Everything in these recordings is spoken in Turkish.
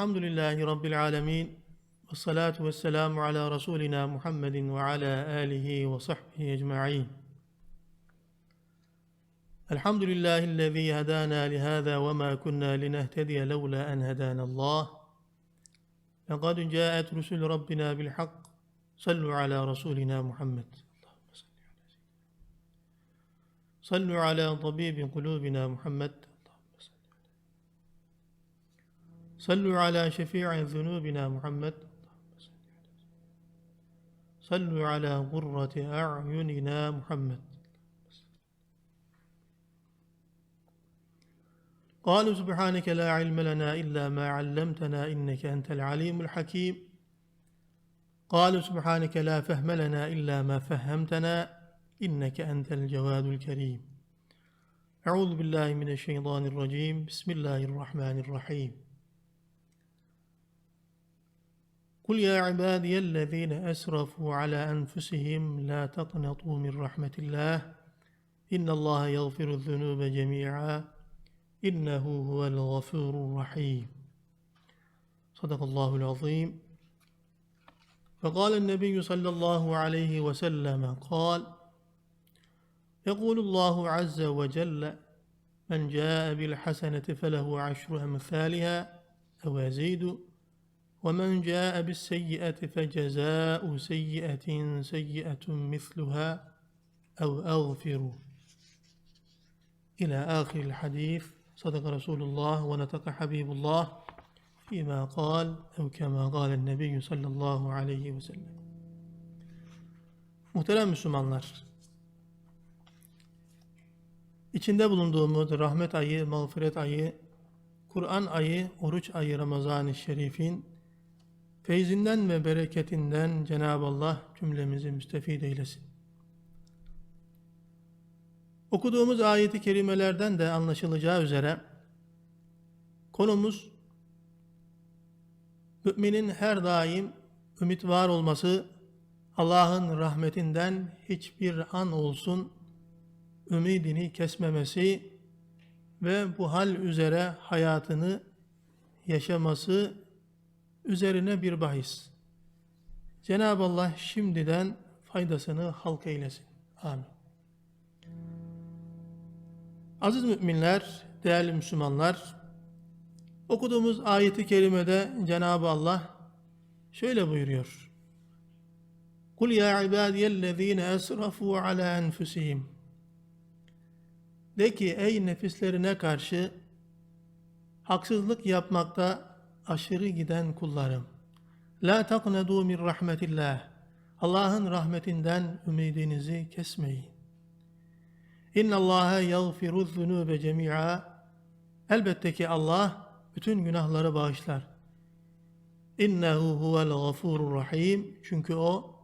الحمد لله رب العالمين والصلاة والسلام على رسولنا محمد وعلى آله وصحبه أجمعين. الحمد لله الذي هدانا لهذا وما كنا لنهتدي لولا أن هدانا الله. لقد جاءت رسل ربنا بالحق صلوا على رسولنا محمد. صلوا على طبيب قلوبنا محمد. صلوا على شفيع ذنوبنا محمد. صلوا على غرة أعيننا محمد. قالوا سبحانك لا علم لنا إلا ما علمتنا إنك أنت العليم الحكيم. قالوا سبحانك لا فهم لنا إلا ما فهمتنا إنك أنت الجواد الكريم. أعوذ بالله من الشيطان الرجيم. بسم الله الرحمن الرحيم. قل يا عبادي الذين أسرفوا على أنفسهم لا تقنطوا من رحمة الله إن الله يغفر الذنوب جميعا إنه هو الغفور الرحيم. صدق الله العظيم. فقال النبي صلى الله عليه وسلم قال يقول الله عز وجل من جاء بالحسنة فله عشر أمثالها أو يزيد ومن جاء بالسيئة فجزاء سيئة سيئة مثلها أو أغفر إلى آخر الحديث صدق رسول الله ونطق حبيب الله فيما قال أو كما قال النبي صلى الله عليه وسلم Muhterem Müslümanlar, içinde bulunduğumuz rahmet ayı, mağfiret ayı, Kur'an ayı, oruç ayı Ramazan-ı Şerif'in Feyzinden ve bereketinden Cenab-ı Allah cümlemizi müstefid eylesin. Okuduğumuz ayeti kerimelerden de anlaşılacağı üzere konumuz müminin her daim ümit var olması, Allah'ın rahmetinden hiçbir an olsun ümidini kesmemesi ve bu hal üzere hayatını yaşaması üzerine bir bahis. Cenab-ı Allah şimdiden faydasını halk eylesin. Amin. Aziz müminler, değerli Müslümanlar, okuduğumuz ayeti kerimede Cenab-ı Allah şöyle buyuruyor. Kul ya ibadiyellezine esrafu ala enfusihim. De ki ey nefislerine karşı haksızlık yapmakta aşırı giden kullarım. La taknedu min rahmetillah. Allah'ın rahmetinden ümidinizi kesmeyin. İnna Allaha yaghfiru zunube cemi'a. Elbette ki Allah bütün günahları bağışlar. İnnehu huvel gafurur rahim. Çünkü o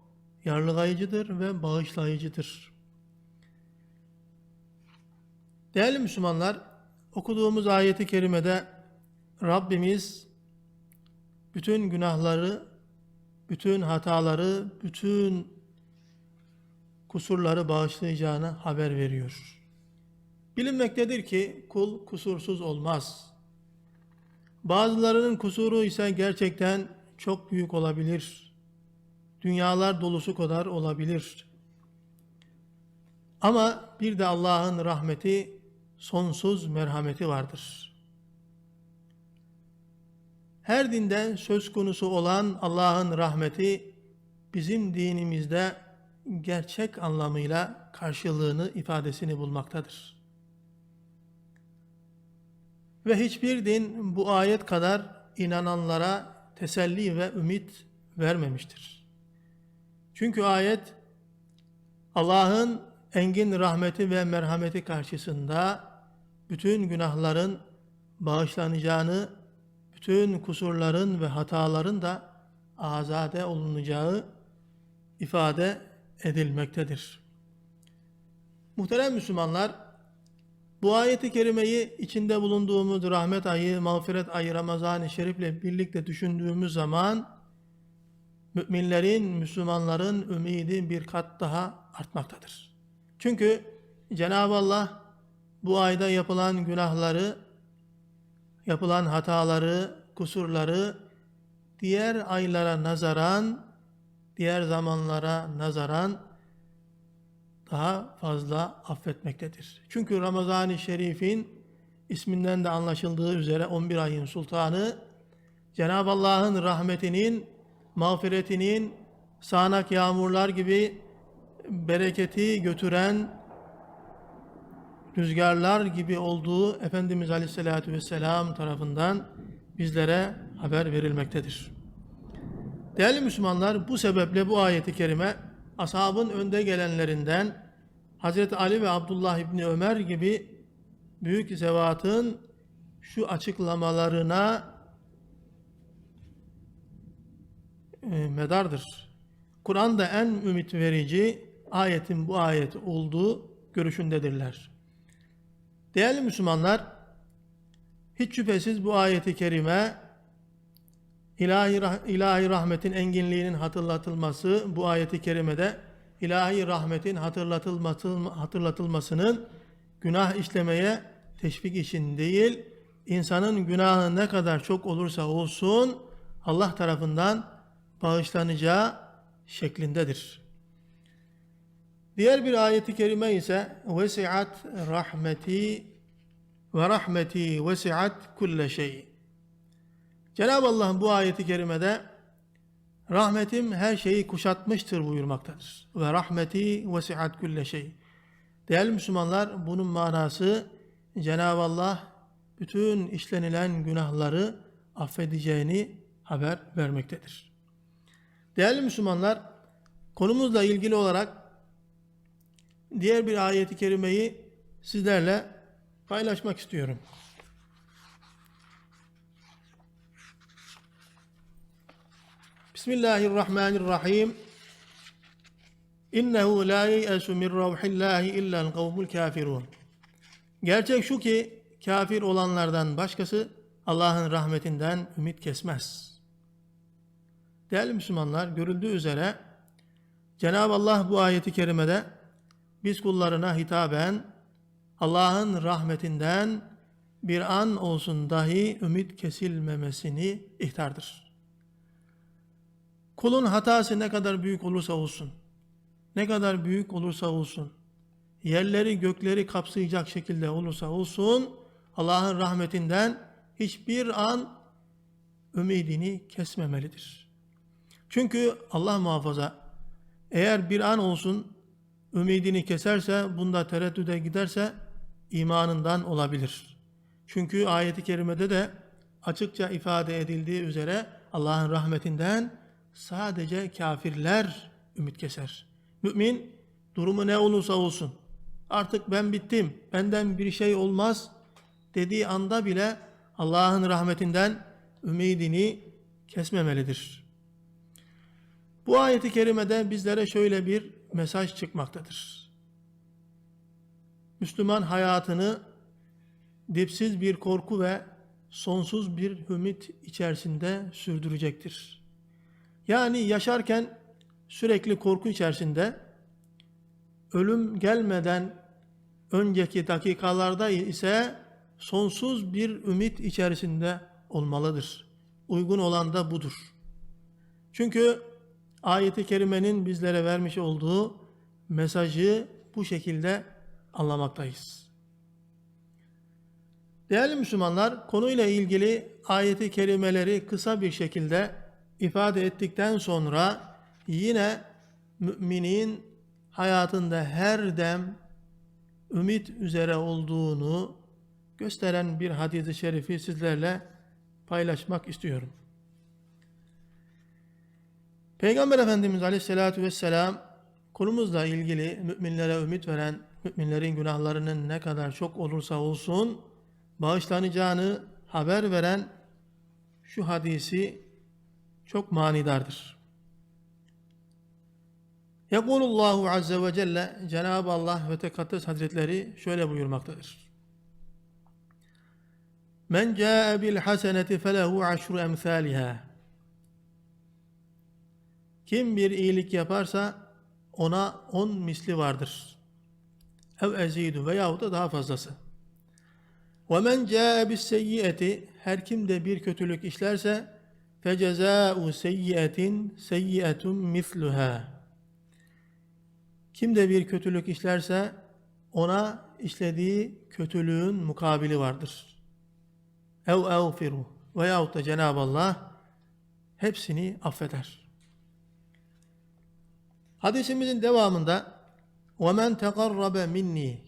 yarlıgayıcıdır ve bağışlayıcıdır. Değerli Müslümanlar, okuduğumuz ayeti kerimede Rabbimiz bütün günahları, bütün hataları, bütün kusurları bağışlayacağını haber veriyor. Bilinmektedir ki kul kusursuz olmaz. Bazılarının kusuru ise gerçekten çok büyük olabilir. Dünyalar dolusu kadar olabilir. Ama bir de Allah'ın rahmeti, sonsuz merhameti vardır. Her dinden söz konusu olan Allah'ın rahmeti bizim dinimizde gerçek anlamıyla karşılığını ifadesini bulmaktadır. Ve hiçbir din bu ayet kadar inananlara teselli ve ümit vermemiştir. Çünkü ayet Allah'ın engin rahmeti ve merhameti karşısında bütün günahların bağışlanacağını, bütün kusurların ve hataların da azade olunacağı ifade edilmektedir. Muhterem Müslümanlar, bu ayeti kerimeyi içinde bulunduğumuz rahmet ayı, mağfiret ayı Ramazan-ı Şerif ile birlikte düşündüğümüz zaman müminlerin, Müslümanların ümidi bir kat daha artmaktadır. Çünkü Cenab-ı Allah bu ayda yapılan günahları, yapılan hataları, kusurları diğer aylara nazaran, diğer zamanlara nazaran daha fazla affetmektedir. Çünkü Ramazan-ı Şerif'in isminden de anlaşıldığı üzere 11 ayın sultanı Cenab-ı Allah'ın rahmetinin, mağfiretinin sağanak yağmurlar gibi bereketi götüren rüzgarlar gibi olduğu Efendimiz Aleyhisselatü Vesselam tarafından bizlere haber verilmektedir. Değerli Müslümanlar bu sebeple bu ayeti kerime ashabın önde gelenlerinden Hazreti Ali ve Abdullah İbni Ömer gibi büyük zevatın şu açıklamalarına e, medardır. Kur'an'da en ümit verici ayetin bu ayet olduğu görüşündedirler. Değerli Müslümanlar, hiç şüphesiz bu ayeti kerime ilahi, rah- ilahi rahmetin enginliğinin hatırlatılması bu ayeti kerimede ilahi rahmetin hatırlatılması, hatırlatılmasının günah işlemeye teşvik için değil, insanın günahı ne kadar çok olursa olsun Allah tarafından bağışlanacağı şeklindedir. Diğer bir ayeti kerime ise vesiat rahmeti ve rahmeti vesiat kulle şey. Cenab-ı Allah bu ayeti kerimede rahmetim her şeyi kuşatmıştır buyurmaktadır. Ve rahmeti vesiat kulle şey. Değerli Müslümanlar bunun manası Cenab-ı Allah bütün işlenilen günahları affedeceğini haber vermektedir. Değerli Müslümanlar konumuzla ilgili olarak diğer bir ayeti kerimeyi sizlerle paylaşmak istiyorum. Bismillahirrahmanirrahim. İnnehu la ye'esu min ravhillahi illa'l kavmul kafirun. Gerçek şu ki kafir olanlardan başkası Allah'ın rahmetinden ümit kesmez. Değerli Müslümanlar görüldüğü üzere Cenab-ı Allah bu ayeti kerimede biz kullarına hitaben Allah'ın rahmetinden bir an olsun dahi ümit kesilmemesini ihtardır. Kulun hatası ne kadar büyük olursa olsun, ne kadar büyük olursa olsun, yerleri gökleri kapsayacak şekilde olursa olsun, Allah'ın rahmetinden hiçbir an ümidini kesmemelidir. Çünkü Allah muhafaza, eğer bir an olsun ümidini keserse, bunda tereddüde giderse imanından olabilir. Çünkü ayeti kerimede de açıkça ifade edildiği üzere Allah'ın rahmetinden sadece kafirler ümit keser. Mümin durumu ne olursa olsun artık ben bittim, benden bir şey olmaz dediği anda bile Allah'ın rahmetinden ümidini kesmemelidir. Bu ayeti kerimede bizlere şöyle bir mesaj çıkmaktadır. Müslüman hayatını dipsiz bir korku ve sonsuz bir ümit içerisinde sürdürecektir. Yani yaşarken sürekli korku içerisinde ölüm gelmeden önceki dakikalarda ise sonsuz bir ümit içerisinde olmalıdır. Uygun olan da budur. Çünkü ayeti kerimenin bizlere vermiş olduğu mesajı bu şekilde anlamaktayız. Değerli Müslümanlar, konuyla ilgili ayeti kerimeleri kısa bir şekilde ifade ettikten sonra yine müminin hayatında her dem ümit üzere olduğunu gösteren bir hadis-i şerifi sizlerle paylaşmak istiyorum. Peygamber Efendimiz Aleyhisselatü Vesselam konumuzla ilgili müminlere ümit veren, müminlerin günahlarının ne kadar çok olursa olsun bağışlanacağını haber veren şu hadisi çok manidardır. Yekulullahu Azze ve Celle Cenab-ı Allah ve Tekaddes Hazretleri şöyle buyurmaktadır. Men ca'e bil haseneti felehu aşru emsaliha. Kim bir iyilik yaparsa ona on misli vardır. Ev ezidu veyahut da daha fazlası. Ve men ca'e bis her kim de bir kötülük işlerse fecezâ'u seyyiyetin seyyiyetun misluha. Kim de bir kötülük işlerse ona işlediği kötülüğün mukabili vardır. Ev evfiru veyahut da Cenab-ı Allah hepsini affeder. Hadisimizin devamında وَمَنْ تَقَرَّبَ minni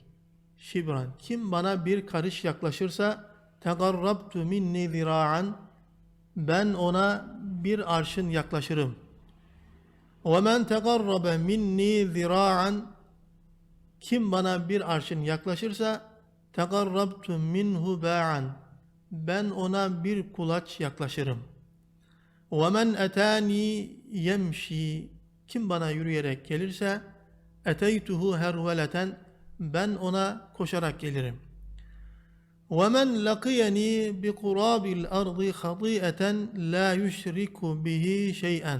şibran kim bana bir karış yaklaşırsa tegarrabtu minni zira'an ben ona bir arşın yaklaşırım. وَمَنْ تَقَرَّبَ minni zira'an kim bana bir arşın yaklaşırsa tegarrabtu minhu ba'an ben ona bir kulaç yaklaşırım. وَمَنْ اَتَانِي yemşi kim bana yürüyerek gelirse eteytuhu herveleten ben ona koşarak gelirim. وَمَنْ لَقِيَنِي بِقُرَابِ الْأَرْضِ خَطِيئَةً لَا يُشْرِكُ بِهِ شَيْئًا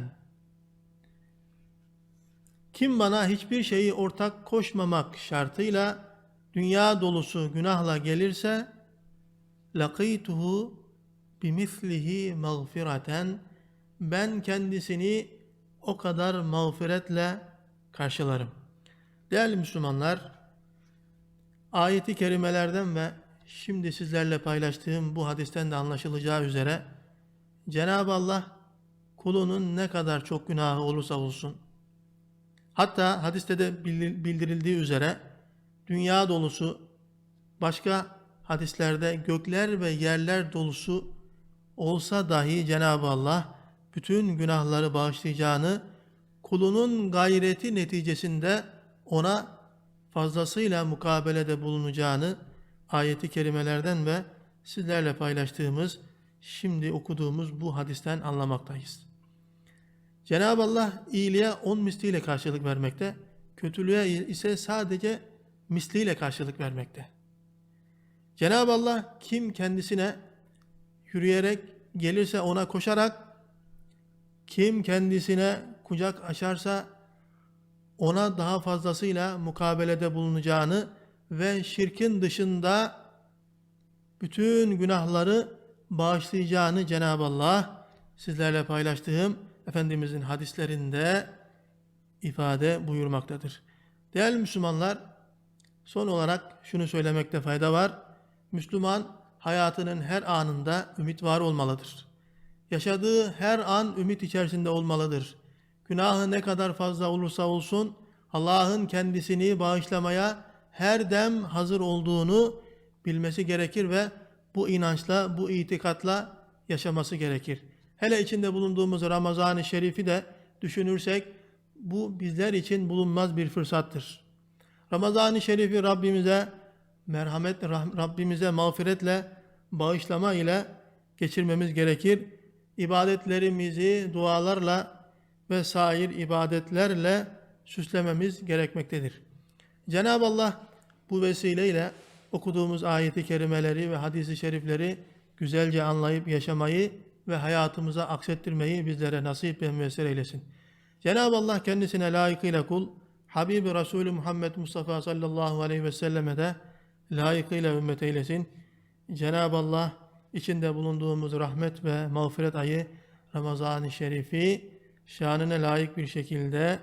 Kim bana hiçbir şeyi ortak koşmamak şartıyla dünya dolusu günahla gelirse لَقِيتُهُ بِمِثْلِهِ مَغْفِرَةً Ben kendisini o kadar mağfiretle karşılarım. Değerli Müslümanlar, ayeti kerimelerden ve şimdi sizlerle paylaştığım bu hadisten de anlaşılacağı üzere Cenab-ı Allah kulunun ne kadar çok günahı olursa olsun hatta hadiste de bildirildiği üzere dünya dolusu başka hadislerde gökler ve yerler dolusu olsa dahi Cenab-ı Allah bütün günahları bağışlayacağını kulunun gayreti neticesinde ona fazlasıyla mukabelede bulunacağını ayeti kerimelerden ve sizlerle paylaştığımız, şimdi okuduğumuz bu hadisten anlamaktayız. Cenab-ı Allah iyiliğe on misliyle karşılık vermekte, kötülüğe ise sadece misliyle karşılık vermekte. Cenab-ı Allah kim kendisine yürüyerek gelirse ona koşarak, kim kendisine kucak açarsa ona daha fazlasıyla mukabelede bulunacağını ve şirkin dışında bütün günahları bağışlayacağını Cenab-ı Allah sizlerle paylaştığım Efendimizin hadislerinde ifade buyurmaktadır. Değerli Müslümanlar, son olarak şunu söylemekte fayda var. Müslüman hayatının her anında ümit var olmalıdır. Yaşadığı her an ümit içerisinde olmalıdır. Günahı ne kadar fazla olursa olsun Allah'ın kendisini bağışlamaya her dem hazır olduğunu bilmesi gerekir ve bu inançla, bu itikatla yaşaması gerekir. Hele içinde bulunduğumuz Ramazan-ı Şerif'i de düşünürsek bu bizler için bulunmaz bir fırsattır. Ramazan-ı Şerif'i Rabbimize merhamet, Rabbimize mağfiretle, bağışlama ile geçirmemiz gerekir. İbadetlerimizi dualarla ve sair ibadetlerle süslememiz gerekmektedir. Cenab-ı Allah bu vesileyle okuduğumuz ayeti kerimeleri ve hadisi şerifleri güzelce anlayıp yaşamayı ve hayatımıza aksettirmeyi bizlere nasip ve müessir eylesin. Cenab-ı Allah kendisine layıkıyla kul, Habibi Resulü Muhammed Mustafa sallallahu aleyhi ve selleme de layıkıyla ümmet eylesin. Cenab-ı Allah içinde bulunduğumuz rahmet ve mağfiret ayı Ramazan-ı Şerif'i şanına layık bir şekilde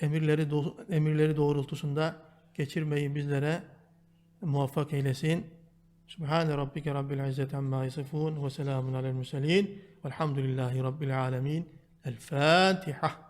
emirleri emirleri doğrultusunda geçirmeyi bizlere muvaffak eylesin. Subhane rabbike rabbil izzeti amma yasifun ve selamun alel murselin velhamdülillahi rabbil alemin. El Fatiha.